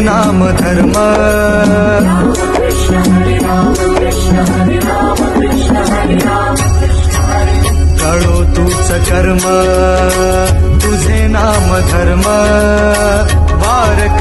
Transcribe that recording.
नाम धर्म। कळो तुझ कर्म तुझे नाम धर्म। वार